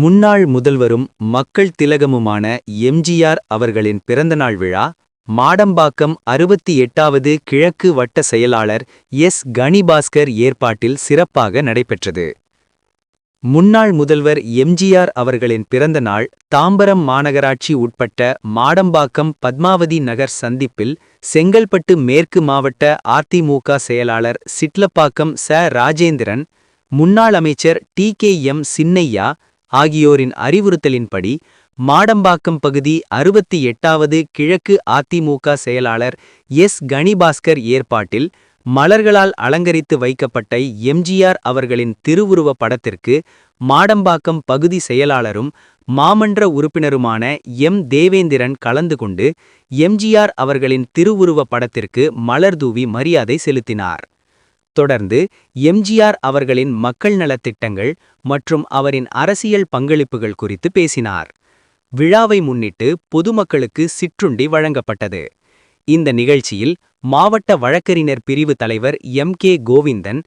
முன்னாள் முதல்வரும் மக்கள் திலகமுமான எம்ஜிஆர் அவர்களின் பிறந்தநாள் விழா மாடம்பாக்கம் அறுபத்தி எட்டாவது கிழக்கு வட்ட செயலாளர் எஸ். கணிபாஸ்கர் ஏற்பாட்டில் சிறப்பாக நடைபெற்றது. முன்னாள் முதல்வர் எம்ஜிஆர் அவர்களின் பிறந்த நாள் தாம்பரம் மாநகராட்சி உட்பட்ட மாடம்பாக்கம் பத்மாவதி நகர் சந்திப்பில் செங்கல்பட்டு மேற்கு மாவட்ட அதிமுக செயலாளர் சிட்லப்பாக்கம் ச. ராஜேந்திரன் முன்னாள் அமைச்சர் டி. கே. எம். சின்னையா ஆகியோரின் அறிவுறுத்தலின்படி மாடம்பாக்கம் பகுதி அறுபத்தி எட்டாவது கிழக்கு அதிமுக செயலாளர் எஸ். கணிபாஸ்கர் ஏற்பாட்டில் மலர்களால் அலங்கரித்து வைக்கப்பட்ட எம்ஜிஆர் அவர்களின் திருவுருவ படத்திற்கு மாடம்பாக்கம் பகுதி செயலாளரும் மாமன்ற உறுப்பினருமான எம். தேவேந்திரன் கலந்து கொண்டு எம்ஜிஆர் அவர்களின் திருவுருவ படத்திற்கு மலர்தூவி மரியாதை செலுத்தினார். தொடர்ந்து எம்ஜிஆர் அவர்களின் மக்கள் நலத்திட்டங்கள் மற்றும் அவரின் அரசியல் பங்களிப்புகள் குறித்து பேசினார். விழாவை முன்னிட்டு பொதுமக்களுக்கு சிற்றுண்டி வழங்கப்பட்டது. இந்த நிகழ்ச்சியில் மாவட்ட வழக்கறிஞர் பிரிவு தலைவர் எம் கே கோவிந்தன்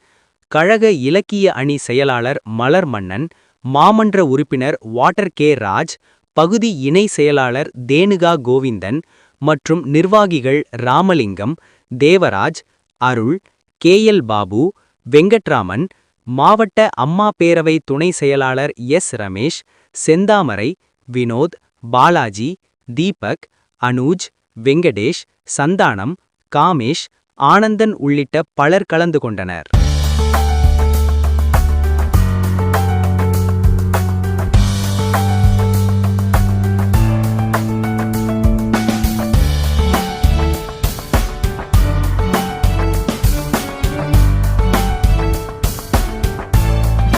கழக இலக்கிய அணி செயலாளர் மலர் மன்னன் மாமன்ற உறுப்பினர் வாட்டர் கே ராஜ் பகுதி இணை செயலாளர் தேனுகா கோவிந்தன் மற்றும் நிர்வாகிகள் ராமலிங்கம் தேவராஜ் அருள் கே எல் பாபு வெங்கட்ராமன் மாவட்ட அம்மா பேரவை துணை செயலாளர் எஸ் ரமேஷ் செந்தாமரை வினோத் பாலாஜி தீபக் அனூஜ் வெங்கடேஷ் சந்தானம் காமேஷ் ஆனந்தன் உள்ளிட்ட பலர் கலந்து கொண்டனர்.